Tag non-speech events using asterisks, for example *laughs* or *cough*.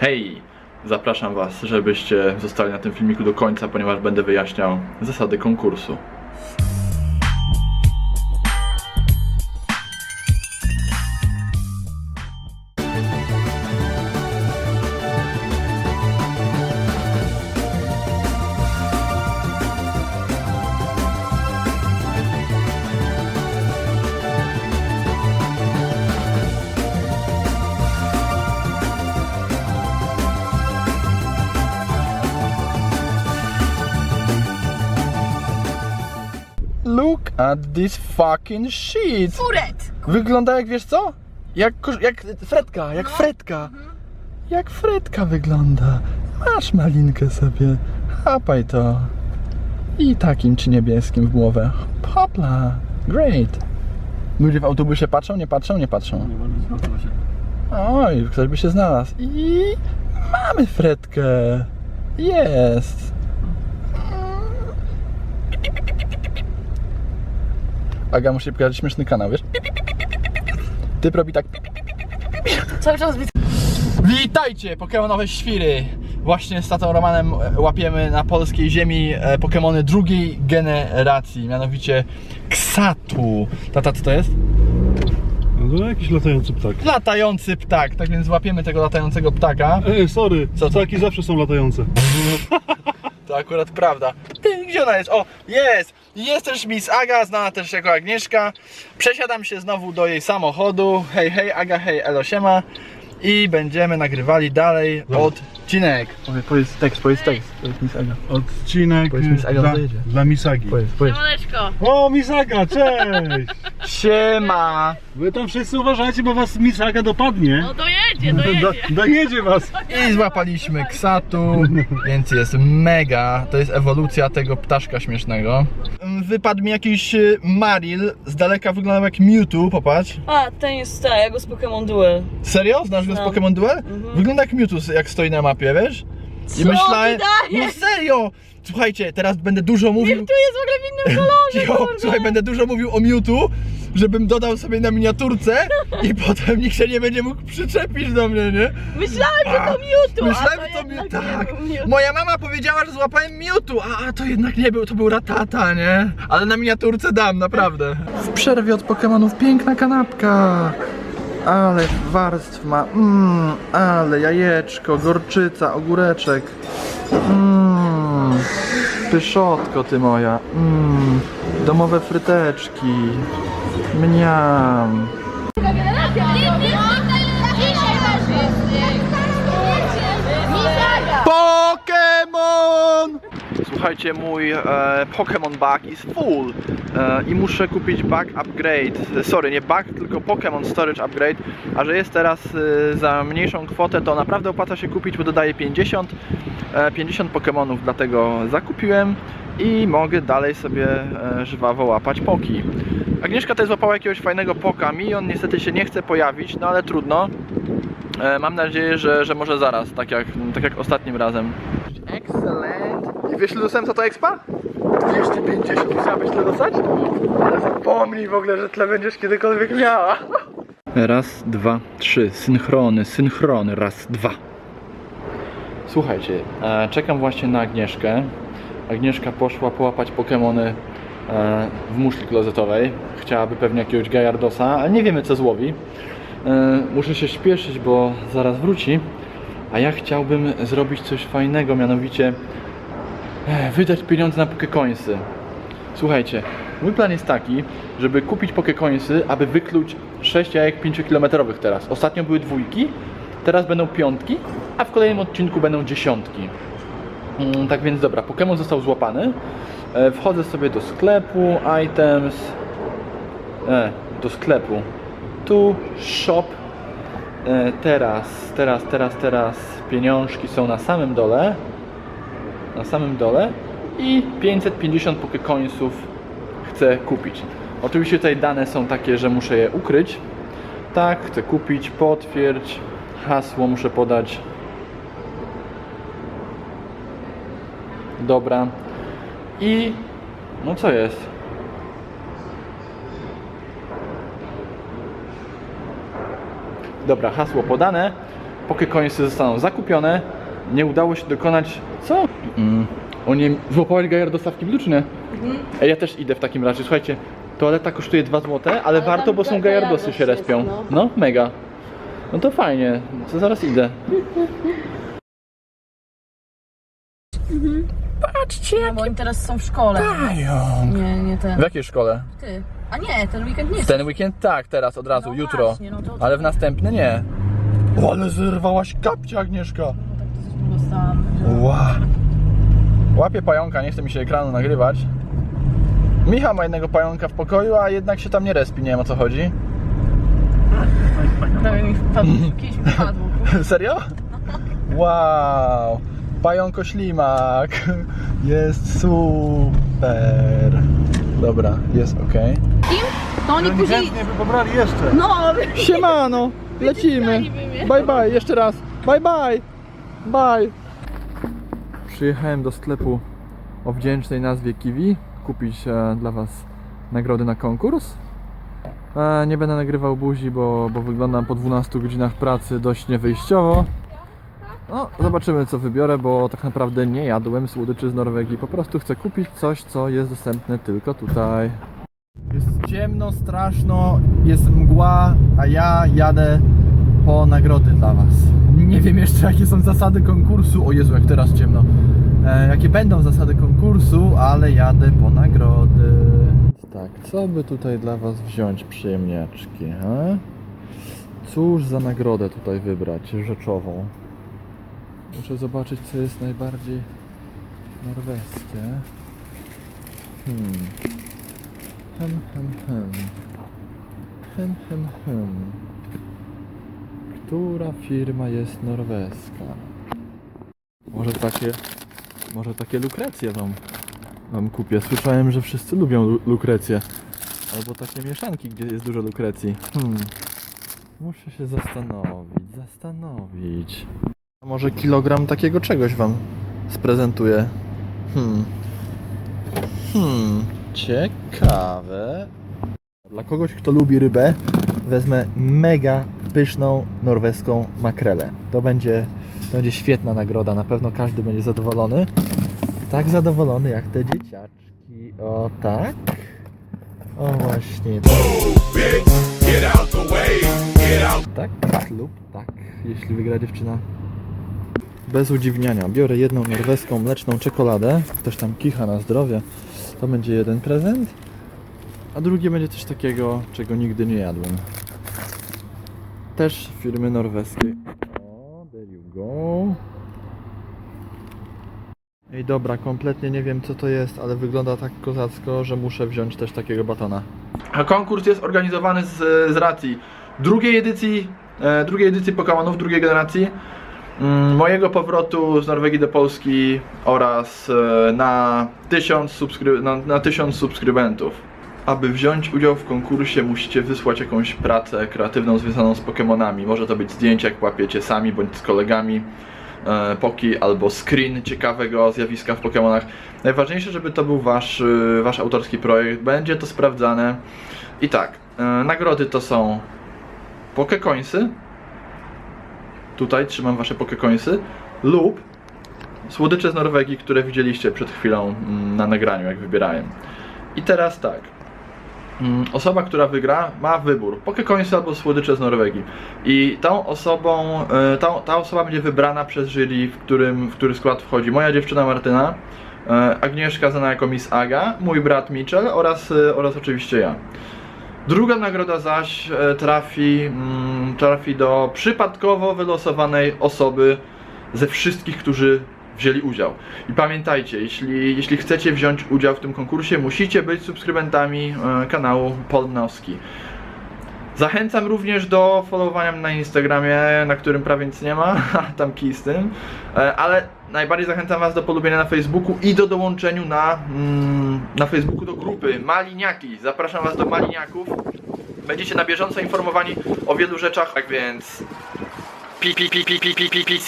Hej! Zapraszam Was, żebyście zostali na tym filmiku do końca, ponieważ będę wyjaśniał zasady konkursu. Look at this fucking shit! Furet! Wygląda jak wiesz co? Jak, jak Fredka, jak Fredka. Jak Fredka wygląda. Masz malinkę sobie. Chapaj to. I takim czy niebieskim w głowę. Popla. Great. Ludzie w autobusie patrzą, nie patrzą, nie patrzą. Oj, ktoś by się znalazł. I mamy Fredkę. Jest. Aga musi pokazać śmieszny kanał, wiesz? Typ robi tak. Cały czas widzę. Witajcie, Pokemonowe świry! Właśnie z tatą Romanem e, łapiemy na polskiej ziemi e, Pokemony drugiej generacji, mianowicie Ksatu. Tata, co to jest? No to jakiś latający ptak. Latający ptak, tak więc łapiemy tego latającego ptaka. Ej, sorry, Co to? ptaki zawsze są latające. To akurat prawda. Gdzie ona jest? O, jest! Jest też Miss Aga, znana też jako Agnieszka. Przesiadam się znowu do jej samochodu. Hej, hej, Aga, hej, elo, siema. I będziemy nagrywali dalej Dobra. odcinek. Powiedz, tekst, powiedz tekst. Powiedz Miss Aga. Odcinek Powiedz Miss Aga, dla, dojedzie. dla Misagi. Powiedz, powiedz. Siemaneczko. O, Misaga, cześć! Siema! Wy tam wszyscy uważajcie, bo was Misaga dopadnie. No dojedzie, dojedzie. Do, dojedzie was. I złapaliśmy ksatu, więc jest mega. To jest ewolucja tego ptaszka śmiesznego. Wypadł mi jakiś y, Maril, z daleka wyglądał jak Mewtwo, popatrz. A, ten jest ta, ja go z Pokémon Duel. Serio? Znasz go z Znam. Pokémon Duel? Mhm. Wygląda jak Mewtwo, jak stoi na mapie, wiesz? I Co myślałem, ty no dajesz? serio! Słuchajcie, teraz będę dużo mówił... Tu jest w ogóle w innym kolorze, Jo, kurde. słuchaj, będę dużo mówił o Mewtwo, żebym dodał sobie na miniaturce i *laughs* potem nikt się nie będzie mógł przyczepić do mnie, nie? Myślałem, że to Mewtwo, Myślałem, że to jednak Mew... nie Tak. Mewtwo. Moja mama powiedziała, że złapałem Mewtwo, a, a to jednak nie był, to był Ratata, nie? Ale na miniaturce dam, naprawdę. W przerwie od Pokemonów piękna kanapka. Ale warstw ma, mmm, ale jajeczko, gorczyca, ogóreczek. Mmm, pyszotko ty moja, mmm, domowe fryteczki, mniam. Słuchajcie, mój e, Pokémon bag is full e, i muszę kupić bag upgrade. Sorry, nie bag, tylko Pokémon storage upgrade. A że jest teraz e, za mniejszą kwotę, to naprawdę opłaca się kupić, bo dodaje 50, e, 50 Pokémonów, dlatego zakupiłem i mogę dalej sobie e, żwawo łapać poki. Agnieszka też złapała jakiegoś fajnego poka, mi on niestety się nie chce pojawić, no ale trudno. E, Mam nadzieję, że, że może zaraz, tak jak, tak jak ostatnim razem. Excellent. Wiesz, ile dostałem za to expa? 250. Chciałabyś tyle dostać? Ale zapomnij w ogóle, że tyle będziesz kiedykolwiek miała. Raz, dwa, trzy. Synchrony, synchrony. Raz, dwa. Słuchajcie, e, czekam właśnie na Agnieszkę. Agnieszka poszła połapać Pokemony e, w muszli klozetowej. Chciałaby pewnie jakiegoś Gajardosa, ale nie wiemy co złowi. E, muszę się śpieszyć, bo zaraz wróci. A ja chciałbym zrobić coś fajnego, mianowicie wydać pieniądze na Pokecoinsy. Słuchajcie, mój plan jest taki, żeby kupić Pokecoinsy, aby wykluć 6 jajek 5-kilometrowych teraz. Ostatnio były dwójki, teraz będą piątki, a w kolejnym odcinku będą dziesiątki. Mm, tak więc dobra, Pokémon został złapany. E, wchodzę sobie do sklepu, items, e, do sklepu. Tu shop. E, teraz, teraz, teraz, teraz pieniążki są na samym dole. Na samym dole. I 550 Pokecoinsów chcę kupić. Oczywiście tutaj dane są takie, że muszę je ukryć. Tak, chcę kupić, potwierdź. Hasło muszę podać. Dobra. I no co jest? Dobra, hasło podane. Pokecoinsy zostaną zakupione. Nie udało się dokonać... Co? Mm. Oni złapali gajer dostawki Blue, czy nie? Ej, ja też idę w takim razie. Słuchajcie, toaleta kosztuje 2 zł, ale, Ale warto, tam bo są ga- gajardosy gajardos się jest, respią. no. No, mega. No to fajnie, to zaraz idę. Patrzcie, No bo oni teraz są w szkole. pająk. Nie, nie W ten. jakiej szkole? Ty. A nie, ten weekend nie W ten weekend tak, teraz, od razu, No jutro. właśnie, no to- Ale w następny nie. O, ale zerwałaś kapcie, Agnieszka. Dostałam. Ła. Łapię pająka, nie chce mi się ekranu nagrywać. Michał ma jednego pająka w pokoju, a jednak się tam nie respi, nie wiem o co chodzi. Prawie mi wpadło, kiedyś mi wpadło. *laughs* Serio? Wow! Pająko ślimak! Jest super! Dobra, jest ok. To oni później... chętnie by pobrali jeszcze. No, Siemano! Lecimy! Bye bye, jeszcze raz! Bye bye! Bye! Przyjechałem do sklepu o wdzięcznej nazwie Kiwi kupić e, dla Was nagrody na konkurs. E, nie będę nagrywał buzi, bo, bo wyglądam po 12 godzinach pracy dość niewyjściowo. No, zobaczymy co wybiorę, bo tak naprawdę nie jadłem słodyczy z Norwegii. Po prostu chcę kupić coś, co jest dostępne tylko tutaj. Jest ciemno, straszno, jest mgła, a ja jadę po nagrody dla Was. Nie wiem jeszcze jakie są zasady konkursu. O Jezu, jak teraz ciemno. E, jakie będą zasady konkursu, ale jadę po nagrody. Tak, co by tutaj dla Was wziąć przyjemniaczki, he? Cóż za nagrodę tutaj wybrać rzeczową? Muszę zobaczyć, co jest najbardziej norweskie. Hmm. Hem, hem, hem. Hem, hem, hem. Która firma jest norweska? Może takie... Może takie lukrecje wam, wam kupię. Słyszałem, że wszyscy lubią lu- lukrecje. Albo takie mieszanki, gdzie jest dużo lukrecji. Hmm. Muszę się zastanowić, zastanowić. A może kilogram takiego czegoś wam sprezentuję? Hmm. Hmm. Ciekawe. Dla kogoś, kto lubi rybę, wezmę mega pyszną norweską makrelę. To będzie, to będzie świetna nagroda. Na pewno każdy będzie zadowolony. Tak zadowolony jak te dzieciaczki. O tak. O właśnie. Tak lub tak, jeśli wygra dziewczyna. Bez udziwniania. Biorę jedną norweską mleczną czekoladę. Ktoś tam kicha na zdrowie. To będzie jeden prezent. A drugi będzie coś takiego, czego nigdy nie jadłem. Też firmy norweskiej. O, there you go. Ej, dobra, kompletnie nie wiem co to jest, ale wygląda tak kozacko, że muszę wziąć też takiego batona. A konkurs jest organizowany z, z racji drugiej edycji, e, drugiej edycji Pokémonów, drugiej generacji. Mm, mojego powrotu z Norwegii do Polski oraz e, na 1000 subskry- na, na 1000 subskrybentów. Aby wziąć udział w konkursie musicie wysłać jakąś pracę kreatywną związaną z Pokémonami. Może to być zdjęcie jak łapiecie sami bądź z kolegami e, Poki albo screen ciekawego zjawiska w Pokémonach. Najważniejsze, żeby to był wasz, e, wasz autorski projekt. Będzie to sprawdzane. I tak, e, nagrody to są Pokecoinsy. Tutaj trzymam wasze Pokecoinsy. Lub słodycze z Norwegii, które widzieliście przed chwilą mm, na nagraniu, jak wybierałem. I teraz tak. Mm, Osoba, która wygra, ma wybór: Pokecoinsy albo słodycze z Norwegii. I tą osobą, e, ta, osoba będzie wybrana przez jury, w którym w który skład wchodzi moja dziewczyna Martyna, e, Agnieszka znana jako Miss Aga, mój brat Mitchell oraz, e, oraz oczywiście ja. Druga nagroda zaś trafi, mm, trafi do przypadkowo wylosowanej osoby ze wszystkich, którzy wzięli udział. I pamiętajcie, jeśli, jeśli chcecie wziąć udział w tym konkursie, musicie być subskrybentami e, kanału Polnowski. Zachęcam również do followowania na Instagramie, na którym prawie nic nie ma, tam kij z tym, E, ale najbardziej zachęcam Was do polubienia na Facebooku i do dołączeniu na, mm, na Facebooku do grupy Maliniaki. Zapraszam Was do Maliniaków. Będziecie na bieżąco informowani o wielu rzeczach, tak więc... Pi, pi, pi, pi, pi, pi, pi, pi,